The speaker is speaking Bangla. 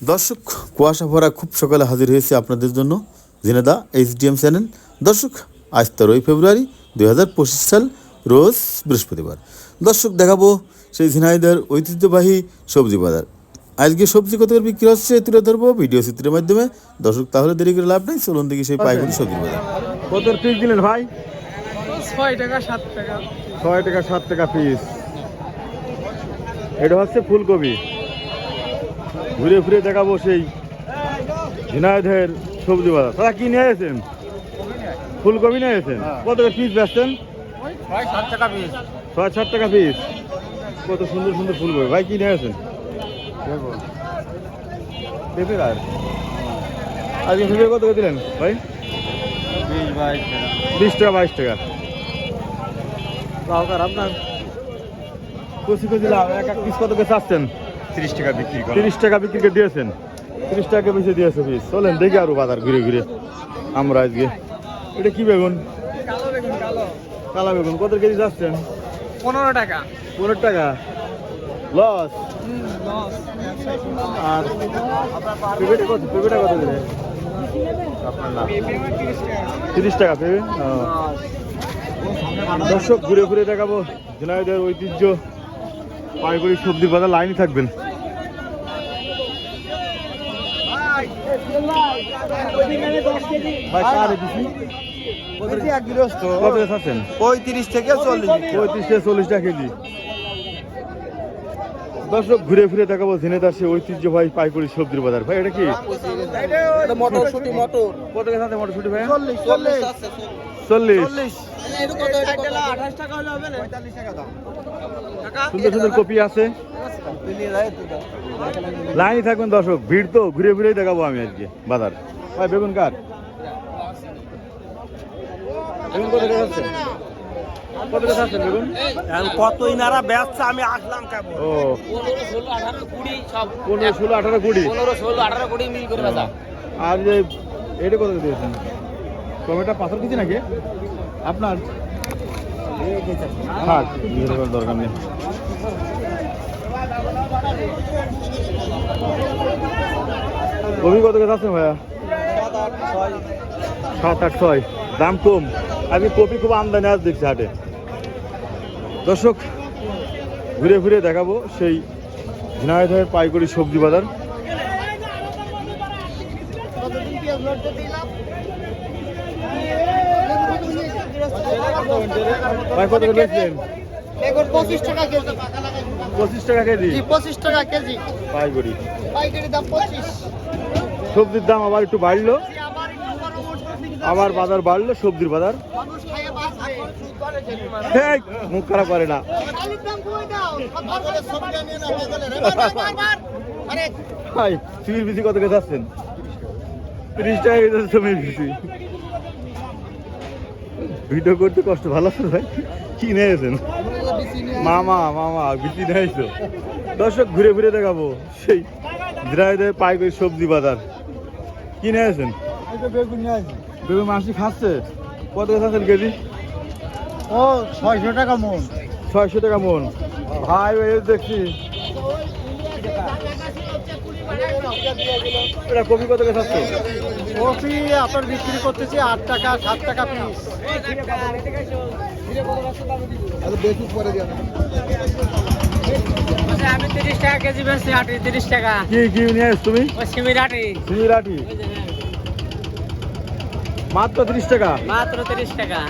দর্শক কুয়াশা ভরা খুব সকালে হাজির হয়েছে আপনাদের জন্য। জিনেদা এইচডিএম চ্যানেল। দর্শক আজ তেরোই ফেব্রুয়ারি দুই হাজার পঁচিশ সাল রোজ বৃহস্পতিবার। দর্শক দেখাবো সেই ঝিনাইদের ঐতিহ্যবাহী সবজি বাজার। আজকে সবজি কত করে বিক্রি হচ্ছে তুলে ধরবো ভিডিও চিত্রের মাধ্যমে। দর্শক তাহলে দেরি করে লাভ নেই চলুন দেখি সেই পাইকারি সবজি বাজার। কত পিস দিলেন ভাই? ছয় টাকা সাত টাকা। ছয় টাকা সাত টাকা পিস এটা হচ্ছে ফুলকপি। ঘুরে ফিরে দেখাবো সেই ঝিনাইদের সবজি বাজার। তারা কি নিয়ে এসেছেন? ফুলকপি নিয়ে এসেছেন? কত করে পিস বেচছেন ছয় সাত টাকা পিস ছয় সাত টাকা পিস কত সুন্দর সুন্দর ফুলকপি। ভাই কি নিয়ে এসেছেন? পেঁপে আর আজকে পেঁপে কত করে দিলেন ভাই? বিশ বাইশ টাকা। বিশ টাকা বাইশ টাকা। আপনার? কচি কচি লাউ এক এক পিস কত করে চাচ্ছেন? তিরিশ টাকা বিক্রি করে। তিরিশ টাকা বিক্রি করে দিয়েছেন? তিরিশ টাকা বেশি দিয়েছে পিস চলেন দেখি আরও বাজার ঘুরে ঘুরে। আমরা আজকে এটা কি বেগুন? কালো দেখুন কালো। কালা বেগুন। কত কেজি যাচ্ছেন? পনেরো টাকা। পনেরো টাকা। লস। আর পেঁপেটা কত পেঁপেটা কত করে? তিরিশ টাকা পেঁপে? দর্শক ঘুরে ঘুরে দেখাবো। ঝিনাইদের ঐতিহ্য। পাইকারি সবজি বাজার লাইনই থাকবেন ভাই কারে দিছি কত কত আছেন পঁয়ত্রিশ থেকে চল্লিশ। পঁয়ত্রিশ থেকে চল্লিশ টাকা কেজি। দর্শক ঘুরে ফিরে দেখাবো ঝিনেদার সে ঐতিহ্যবাহী পাইকারি সবজির বাজার। ভাই এটা কি? মটরশুটি মটর কত টাকা আছে মটরশুটি ভাই? চল্লিশ চল্লিশ। চল্লিশ। টাকা হলে হবে না? পঁয়তাল্লিশ টাকা দাম। সুন্দর সুন্দর কপি আছে। লাইনই থাকবেন দর্শক ভিড় তো ঘুরে ঘুরেই দেখাবো আমি আজকে বাজার। ভাই বেগুন কার? বেগুন কত টাকা আছে কত টাকা আছে বেগুন? কত ইনারা ব্যবসা আমি আসলাম কেবল ও। পনেরো ষোলো আঠারো কুড়ি। সব পনেরো ষোলো আঠারো কুড়ি পনেরো ষোলো আঠারো কুড়ি মিল করে বেচা। আর যে এটা কত দিয়েছেন? টমেটো পাথর কিছু নাকি? আপনার? দরকার নেই। কবি কত করে আছে ভাইয়া? সাত আট ছয়। দাম কম। আমি কপি খুব আমদানি আজ দেখছি হাটে। দর্শক, ঘুরে ঘুরে দেখাবো সেই ঝিনাইদহের পাইকারি সবজি বাজার। ভাই, কত টাকা পঁচিশ টাকা কেজি? পঁচিশ টাকা কেজি। পাইকারি। পাইকারি দাম পঁচিশ। সবজির দাম আবার একটু বাড়লো। আবার বাজার বাড়লো সবজির বাজার। মুখ খারাপ করে না। ভাই চুমির বিচি কত করে যাচ্ছেন? তিরিশ টাকা কেজি চুমির বিচি ভিডিও করতে কষ্ট ভালো আছে ভাই। কি নিয়েছেন মামা মামা বিচি তো দর্শক, ঘুরে ঘুরে দেখাবো সেই জিরাইদের পাইকারি সবজি বাজার। কি নিয়ে আসেন? বেগুন মাসি খাচ্ছে। কত খাচ্ছেন কেজি? ও ছয়শো টাকা মন। ছয়শো টাকা মন ভাই ভাই দেখছি। এটা কপি কত কপি আপনার বিক্রি করতেছি আট টাকা সাত টাকা পিস বেশি পরে আমি তিরিশ টাকা কেজি বেশি আটি তিরিশ টাকা। কি কি নিয়ে তুমি? সিমির আটি। মাত্র তিরিশ টাকা? মাত্র তিরিশ টাকা।